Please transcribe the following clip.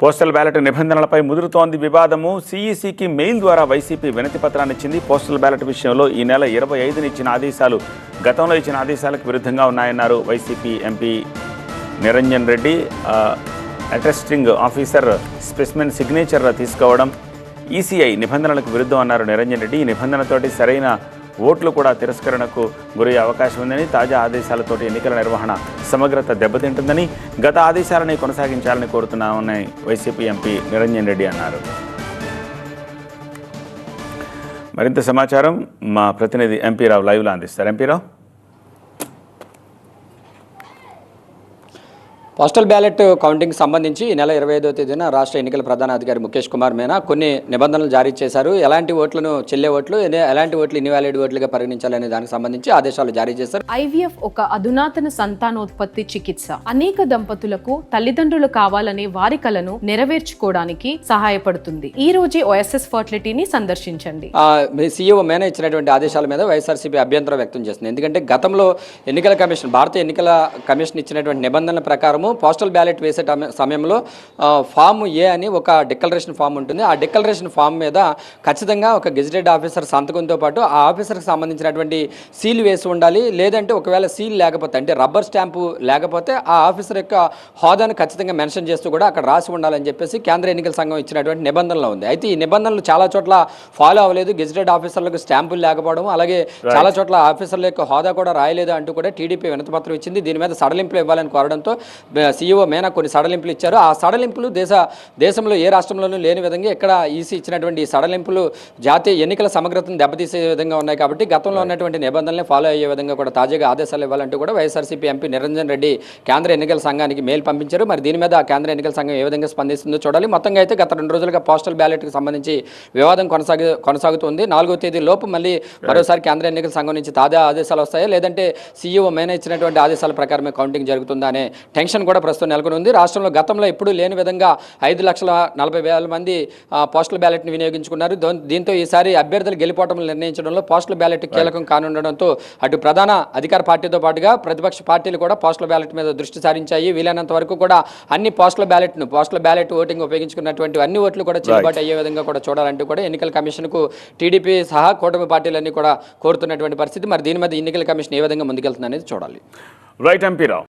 Postal ballot నిబంధనలపై ముదురుతోంది వివాదము. సీఈసీకి mail ద్వారా YCP వినతి పత్రాన్ని ఇచ్చింది పోస్టల్ బ్యాలెట్ విషయంలో ఈ నెల ఇరవై ఐదున ఇచ్చిన ఆదేశాలు గతంలో ఇచ్చిన ఆదేశాలకు విరుద్ధంగా ఉన్నాయన్నారు YCP MP Niranjan Reddy. Attesting officer specimen signature తీసుకోవడం. ఈసీఐ నిబంధనలకు విరుద్ధం అన్నారు నిరంజన్ రెడ్డి. ఈ నిబంధనతోటి సరైన ఓట్లు కూడా తిరస్కరణకు గురయ్యే అవకాశం ఉందని తాజా ఆదేశాలతోటి ఎన్నికల నిర్వహణ సమగ్రత దెబ్బతింటుందని గత ఆదేశాలని కొనసాగించాలని కోరుతున్నామని వైసీపీ ఎంపీ నిరంజన్ రెడ్డి అన్నారు. మరింత సమాచారం మా ప్రతినిధి ఎంపీ రావు లైవ్లో అందిస్తారు. MP Rao? Postal ballot counting సంబంధించి ఈ నెల ఇరవై ఐదో తేదీన రాష్ట్ర ఎన్నికల ప్రధాన అధికారి ముఖేష్ కుమార్ మీనా కొన్ని నిబంధనలు జారీ చేశారు. ఎలాంటి ఓట్లను చెల్లే ఓట్లు ఎలాంటి ఓట్లు ఇన్వాలిడ్ ఓట్లుగా పరిగణించాలనే దానికి సంబంధించి ఆదేశాలు జారీ చేశారు. ఐవీఎఫ్ ఒక అధునాతన సంతానోత్పత్తి చికిత్స. అనేక దంపతులకు తల్లిదండ్రులు కావాలనే వారి కలను నెరవేర్చుకోవడానికి సహాయపడుతుంది. ఈ రోజే ఓఎస్ఎస్ ఫర్టిలిటీని సందర్శించండి. సీఈఓ మేనా ఇచ్చినటువంటి ఆదేశాల మీద వైఎస్ఆర్సీపీ అభ్యంతరం వ్యక్తం చేస్తుంది. ఎందుకంటే గతంలో ఎన్నికల కమిషన్ భారత ఎన్నికల కమిషన్ ఇచ్చినటువంటి నిబంధనల ప్రకారము పోస్టల్ బ్యాలెట్ వేసే సమయంలో ఫామ్ ఏ అని ఒక డిక్లరేషన్ ఫామ్ ఉంటుంది. ఆ డిక్లరేషన్ ఫామ్ మీద ఖచ్చితంగా ఒక గెజిటెడ్ ఆఫీసర్ సంతకంతో పాటు ఆ ఆఫీసర్కి సంబంధించినటువంటి సీల్ వేసి ఉండాలి. లేదంటే ఒకవేళ సీల్ లేకపోతే అంటే రబ్బర్ స్టాంపు లేకపోతే ఆ ఆఫీసర్ యొక్క హోదాను ఖచ్చితంగా మెన్షన్ చేస్తూ కూడా అక్కడ రాసి ఉండాలని చెప్పేసి కేంద్ర ఎన్నికల సంఘం ఇచ్చినటువంటి నిబంధనలు ఉంది. అయితే ఈ నిబంధనలు చాలా చోట్ల ఫాలో అవ్వలేదు. గెజిటెడ్ ఆఫీసర్లకు స్టాంపులు లేకపోవడం అలాగే చాలా చోట్ల ఆఫీసర్ల యొక్క హోదా కూడా రాయలేదు అంటూ కూడా టీడీపీ వినతిపత్రం ఇచ్చింది. దీని మీద సడలింపులు ఇవ్వాలని కోరడంతో సీఈఓ మేనా కొన్ని సడలింపులు ఇచ్చారు. ఆ సడలింపులు దేశ దేశంలో ఏ రాష్ట్రంలోనూ లేని విధంగా ఇక్కడ ఈసీ ఇచ్చినటువంటి ఈ సడలింపులు జాతీయ ఎన్నికల సమగ్రతను దెబ్బతీసే విధంగా ఉన్నాయి కాబట్టి గతంలో ఉన్నటువంటి నిబంధనలే ఫాలో అయ్యే విధంగా కూడా తాజాగా ఆదేశాలు ఇవ్వాలంటూ కూడా వైఎస్ఆర్సీపీ ఎంపీ నిరంజన్ రెడ్డి కేంద్ర ఎన్నికల సంఘానికి మెయిల్ పంపించారు. మరి దీని మీద కేంద్ర ఎన్నికల సంఘం ఏ విధంగా స్పందిస్తుందో చూడాలి. మొత్తంగా అయితే గత రెండు రోజులుగా పోస్టల్ బ్యాలెట్కి సంబంధించి వివాదం కొనసాగి కొనసాగుతుంది. నాలుగో తేదీ లోపు మళ్ళీ మరోసారి కేంద్ర ఎన్నికల సంఘం నుంచి తాజా ఆదేశాలు వస్తాయా? లేదంటే సీఈఓ మేన ఇచ్చినటువంటి ఆదేశాల ప్రకారమే కౌంటింగ్ జరుగుతుందా అనే టెన్షన్ కూడా ప్రస్తుతం నెలకొని ఉంది. రాష్ట్రంలో గతంలో ఎప్పుడూ లేని విధంగా ఐదు లక్షల నలభై వేల మంది పోస్టల్ బ్యాలెట్ని వినియోగించుకున్నారు. దీంతో ఈసారి అభ్యర్థులు గెలుపోవటం నిర్ణయించడంలో పోస్టల్ బ్యాలెట్ కీలకం కానుండడంతో అటు ప్రధాన అధికార పార్టీతో పాటుగా ప్రతిపక్ష పార్టీలు కూడా పోస్టల్ బ్యాలెట్ మీద దృష్టి సారించాయి. వీలైనంత వరకు కూడా అన్ని పోస్టల్ బ్యాలెట్ను పోస్టల్ బ్యాలెట్ ఓటింగ్ ఉపయోగించుకున్నటువంటి అన్ని ఓట్లు కూడా చెల్లుబాటు అయ్యే విధంగా కూడా చూడాలంటూ కూడా ఎన్నికల కమిషన్కు టీడీపీ సహా కూటమి పార్టీలన్నీ కూడా కోరుతున్నటువంటి పరిస్థితి. మరి దీని మీద ఎన్నికల కమిషన్ ఏ విధంగా ముందుకెళ్తుంది అనేది చూడాలి రైట్ ఎంపీ రావు